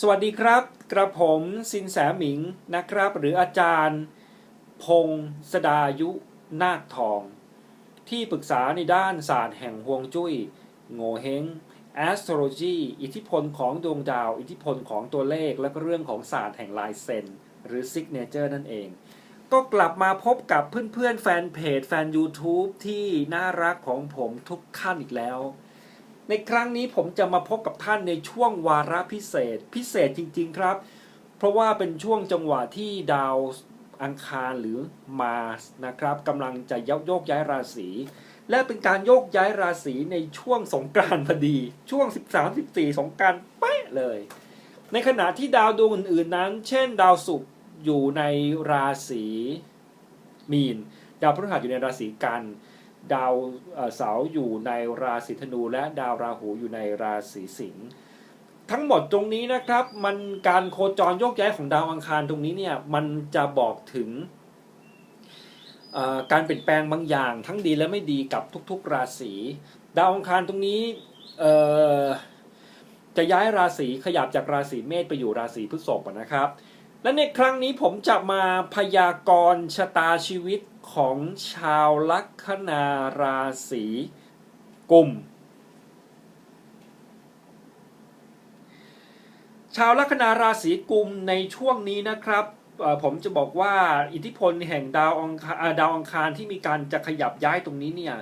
สวัสดีครับ กระผมสินแสหมิงนะครับ หรืออาจารย์ พงศดายุนาคทอง ที่ปรึกษาในด้านศาสตร์แห่งฮวงจุ้ยโงเฮง astrology อิทธิพลของดวงดาว อิทธิพลของตัวเลขและก็เรื่องของศาสตร์แห่งลายเซ็นหรือ signature นั่นเอง ก็กลับมาพบกับเพื่อนๆ แฟนเพจ แฟน YouTube ที่น่ารักของผมทุกท่านอีกแล้ว ในครั้งนี้ผมจะมาพบกับท่านในช่วงวาระพิเศษ พิเศษจริง ๆครับ เพราะว่าเป็นช่วงจังหวะที่ดาวอังคารหรือมาสนะครับกำลังจะยกโยกย้ายราศีและเป็นการโยกย้ายราศีในช่วงสงกรานต์พอดี ช่วง 13-14 สงกรานต์เป๊ะเลย ในขณะที่ดาวดวงอื่นๆนั้น เช่น ดาวศุกร์อยู่ในราศีมีน ดาวพฤหัสอยู่ในราศีกัน ดาวเสาร์อยู่ในราศีธนู และดาวราหูอยู่ในราศีสิงห์ทั้งหมดตรงนี้นะครับมันการโคจรโยกย้ายของดาวอังคารตรงนี้เนี่ยมันจะบอกถึงการเปลี่ยนแปลงบางอย่าง ทั้งดีและไม่ดีกับทุกๆ ราศีดาวอังคารตรงนี้จะย้ายราศีขยับจากราศีเมษไปอยู่ราศีพฤษภนะครับ และในครั้งนี้ผมจะมาพยากรณ์ชะตาชีวิตของชาวลัคนาราศีกุม ชาวลัคนาราศีกุมในช่วงนี้นะครับผมจะบอกว่าอิทธิพลแห่งดาวอังคารดาวอังคารที่มีการจะขยับย้ายตรงนี้เนี่ย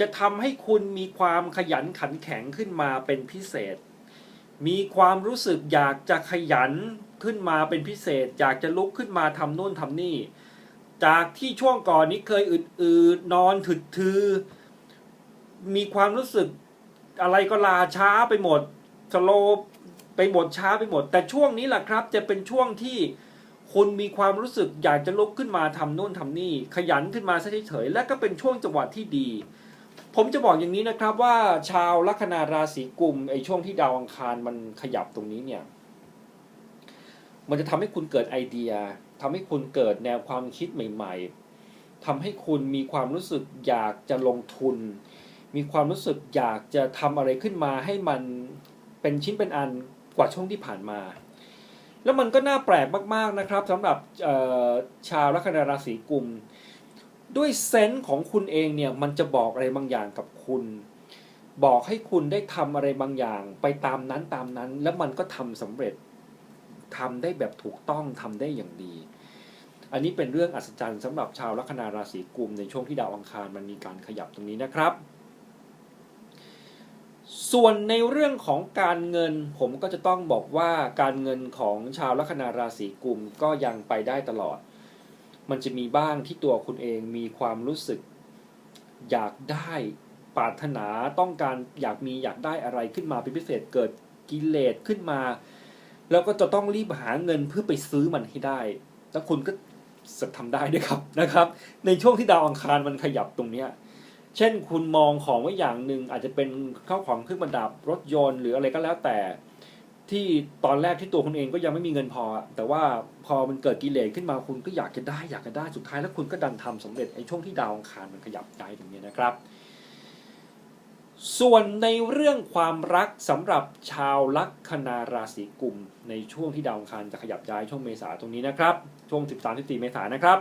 จะทำให้คุณมีความขยันขันแข็งขึ้นมาเป็นพิเศษ มีความรู้สึกอยากจะขยัน ขึ้นมาเป็นพิเศษ อยากจะลุกขึ้นมาทำโน่นทำนี่ จากที่ช่วงก่อนนี้เคยอืดๆนอนถึดทือ มีความรู้สึกอะไรก็ลาช้าไปหมดสโลไปหมดช้าไปหมด แต่ช่วงนี้แหละครับ จะเป็นช่วงที่คุณมีความรู้สึกอยากจะลุกขึ้นมาทำโน่นทำนี่ ขยันขึ้นมาเฉยๆและก็เป็นช่วงจังหวะที่ดี ผมจะบอกอย่างนี้นะครับว่าชาวลัคนาราศีกุมไอ้ช่วงที่ดาวอังคารมันขยับตรงนี้เนี่ย มันจะทำให้คุณเกิดไอเดียทำให้คุณเกิดแนวความคิดใหม่ ๆทำให้คุณมีความรู้สึกอยากจะลงทุน มีความรู้สึกอยากจะทำอะไรขึ้นมาให้มันเป็นชิ้นเป็นอันกว่าช่วงที่ผ่านมา แล้วมันก็น่าแปลกมากๆนะครับสำหรับชาวลัคนาราศีกุม ด้วยเซนส์ของคุณเองเนี่ยมันจะบอกอะไรบางอย่างกับคุณบอกให้คุณได้ทำอะไรบางอย่าง ไปตามนั้นตามนั้น แล้วมันก็ทำสำเร็จ ทำได้แบบถูกต้องทำได้อย่างดี อันนี้เป็นเรื่องอัศจรรย์สำหรับชาวลัคนาราศีกุมในช่วงที่ดาวอังคารมันมีการขยับตรงนี้นะครับ ส่วนในเรื่องของการเงินผมก็จะต้องบอกว่าการเงินของชาวลัคนาราศีกุมก็ยังไปได้ตลอด มันจะมีบ้างที่ตัวคุณเองมีความรู้สึกอยากได้ปรารถนาต้องการอยากมีอยากได้อะไรขึ้นมาเป็นพิเศษเกิดกิเลสขึ้นมา แล้วก็จะต้องรีบหาเงินเพื่อไปซื้อมันให้ได้ แล้วคุณก็สักทำได้ด้วยครับนะครับ ในช่วงที่ดาวอังคารมันขยับตรงเนี้ยเช่นคุณมองของไว้อย่างหนึ่งอาจจะเป็นข้าวของเครื่องประดับรถยนต์หรืออะไรก็แล้วแต่ ที่ตอนแรกที่ตัวคุณเองก็ยังไม่มีเงินพอ แต่ว่าพอมันเกิดกิเลสขึ้นมาคุณก็อยากจะได้อยากจะได้สุดท้ายแล้วคุณก็ดันทำสำเร็จในช่วงที่ดาวอังคารมันขยับย้ายตรงนี้นะครับ ส่วนในเรื่องความรักสำหรับชาวลัคนาราศีกุม ในช่วงที่ดาวอังคารจะขยับย้ายช่วงเมษาตรงนี้นะครับ ช่วง 13-14 เมษายนนะครับ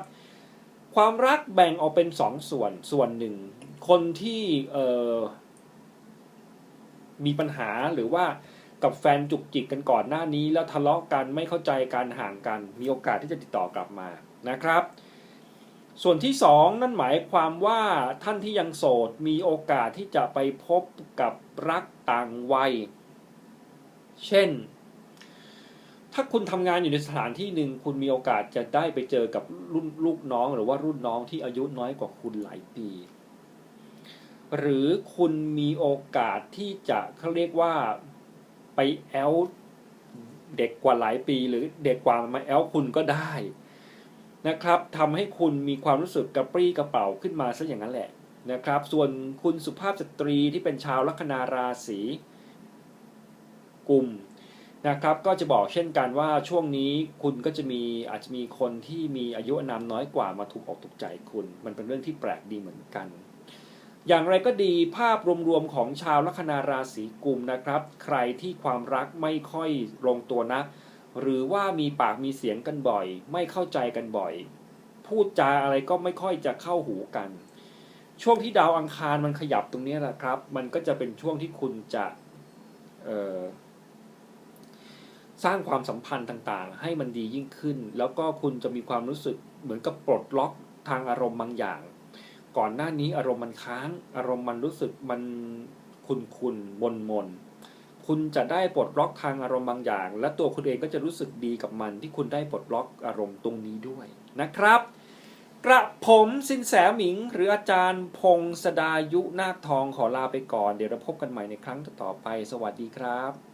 ความรักแบ่งออกเป็นสองส่วนส่วนหนึ่ง คนที่มีปัญหาหรือว่ากับแฟนจุกจิกกันก่อนหน้านี้ แล้วทะเลาะกันไม่เข้าใจการห่างกัน มีโอกาสที่จะติดต่อกลับมานะครับ ส่วนที่สองนั่นหมายความว่าท่านที่ยังโสดมีโอกาสที่จะไปพบกับรักต่างวัย เช่น ถ้าคุณทำงานอยู่ในสถานที่หนึ่งคุณมีโอกาสจะได้ไปเจอกับรุ่นลูกน้องหรือว่ารุ่นน้องที่อายุน้อยกว่าคุณหลายปี หรือคุณมีโอกาสที่จะเขาเรียกว่าไปแอลเด็กกว่าหลายปี หรือเด็กกว่ามาแอลคุณก็ได้ นะครับทำให้คุณมีความรู้สึกกระปรี้กระเป๋าขึ้นมาซะอย่างนั้นแหละนะครับ ส่วนคุณสุภาพสตรีที่เป็นชาวลัคนาราศีกลุ่มนะครับ ก็จะบอกเช่นกันว่าช่วงนี้คุณก็จะมีอาจจะมีคนที่มีอายุนามน้อยกว่ามาถูกออกถูกใจคุณ มันเป็นเรื่องที่แปลกดีเหมือนกัน อย่างไรก็ดีภาพรวมๆของชาวลัคนาราศีกุมนะครับ ใครที่ความรักไม่ค่อยลงตัวนะ หรือว่ามีปากมีเสียงกันบ่อย ไม่เข้าใจกันบ่อย พูดจาอะไรก็ไม่ค่อยจะเข้าหูกัน ช่วงที่ดาวอังคารมันขยับตรงนี้แหละครับ มันก็จะเป็นช่วงที่คุณจะสร้างความสัมพันธ์ต่างๆ ให้มันดียิ่งขึ้น แล้วก็คุณจะมีความรู้สึกเหมือนกับปลดล็อกทางอารมณ์บางอย่าง ก่อนหน้านี้อารมณ์มันค้าง อารมณ์มันรู้สึกมันคุนคุนมนมน คุณจะได้ปลดล็อกทางอารมณ์บางอย่าง และตัวคุณเองก็จะรู้สึกดีกับมัน ที่คุณได้ปลดล็อกอารมณ์ตรงนี้ด้วยนะครับ กระผมสินแสหมิง หรืออาจารย์พงศดายุนาคทองขอลาไปก่อน เดี๋ยวเราพบกันใหม่ในครั้งต่อไป สวัสดีครับ